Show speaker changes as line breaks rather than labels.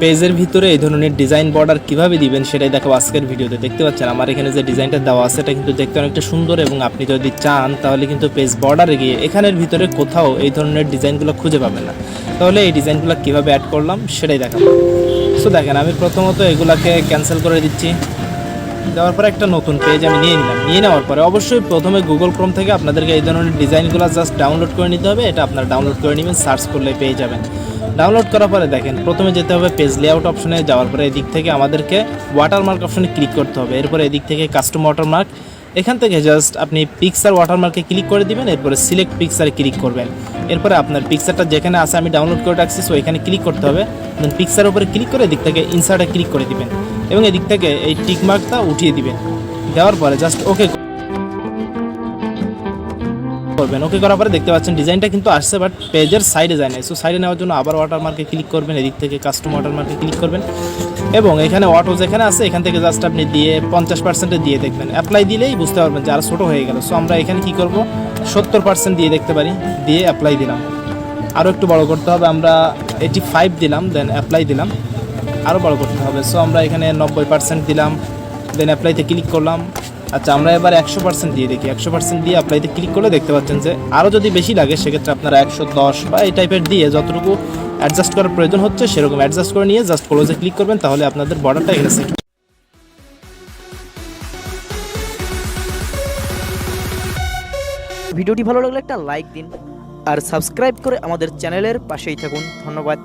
পেজের ভিতরে এই ধরনের ডিজাইন বর্ডার কীভাবে দিবেন সেটাই দেখো আজকের ভিডিওতে। দেখতে পাচ্ছেন, আমার এখানে যে ডিজাইনটা দেওয়া আছে, এটা কিন্তু দেখতে অনেকটা সুন্দর এবং আপনি যদি চান, তাহলে কিন্তু পেজ বর্ডারে গিয়ে এখানের ভিতরে কোথাও এই ধরনের ডিজাইনগুলো খুঁজে পাবেন না। তাহলে এই ডিজাইনগুলো কীভাবে অ্যাড করলাম, সেটাই দেখাবো। সো দেখেন, আমি প্রথমত এগুলাকে ক্যান্সেল করে দিচ্ছি। দেওয়ার পরে একটা নতুন পেজ আমি নিয়ে নিলাম। নিয়ে নেওয়ার পরে অবশ্যই প্রথমে গুগল ক্রোম থেকে আপনাদেরকে এই ধরনের ডিজাইনগুলো জাস্ট ডাউনলোড করে নিতে হবে। এটা আপনারা ডাউনলোড করে নেবেন সার্চ করলে পেয়ে যাবেন। ডাউনলোড করার পরে দেখেন, প্রথমে যেতে হবে পেজ লেআউট অপশনে যাওয়ার পরে এদিক থেকে আমাদেরকে ওয়াটারমার্ক অপশনে ক্লিক করতে হবে। এরপরে এদিক থেকে কাস্টম ওয়াটারমার্ক এখান থেকে জাস্ট আপনি পিকচার ওয়াটারমার্কে ক্লিক করে দিবেন, এরপরে সিলেক্ট পিকচারে ক্লিক করবেন। এরপরে আপনার পিকচারটা যেখানে আছে, আমি ডাউনলোড করে রাখছি সো এখানে ক্লিক করতে হবে। দেন পিকচারের উপরে ক্লিক করে এদিক থেকে ইনসার্টে ক্লিক করে দিবেন। এবং এদিক থেকে এই টিক মার্কটা উঠিয়ে দিবেন। দেওয়ার পরে জাস্ট ওকে করবেন। ওকে করার পরে দেখতে পাচ্ছেন ডিজাইনটা কিন্তু আসছে বাট পেজের সাইডে যায় না সো সাইডে নেওয়ার জন্য আবার ওয়াটারমার্কে ক্লিক করবেন, এদিক থেকে কাস্টম ওয়াটারমার্কে ক্লিক করবেন। এবং এখানে অটো যেখানে আছে, এখান থেকে জাস্ট আপনি দিয়ে পঞ্চাশ পার্সেন্টে দিয়ে দেখবেন। অ্যাপ্লাই দিলেই বুঝতে পারবেন যে আর ছোটো হয়ে গেল। সো আমরা এখানে কি করব? সত্তর পার্সেন্ট দিয়ে দেখতে পারি। দিয়ে অ্যাপ্লাই দিলাম। আরও একটু বড় করতে হবে। আমরা এইটি ফাইভ দিলাম দেন অ্যাপ্লাই দিলাম। আরও বড় করতে হবে। সো আমরা এখানে নব্বই পার্সেন্ট দিলাম দেন অ্যাপ্লাইতে ক্লিক করলাম। আচ্ছা আমরা এবার একশো পার্সেন্ট দিয়ে দেখি। একশো পার্সেন্ট দিয়ে অ্যাপ্লাইতে ক্লিক করলে দেখতে পাচ্ছেন যে আরও যদি বেশি লাগে, সেক্ষেত্রে আপনারা একশো দশ বা এই টাইপের দিয়ে যতটুকু অ্যাডজাস্ট করার প্রয়োজন হচ্ছে, সেরকম অ্যাডজাস্ট করে নিয়ে জাস্ট ক্লোজে ক্লিক করবেন, তাহলে আপনাদের বর্ডারটা এখানে সেট
ভিডিওটি ভালো লাগলে একটা লাইক দিন, আর সাবস্ক্রাইব করে আমাদের চ্যানেলের পাশেই থাকুন। ধন্যবাদ।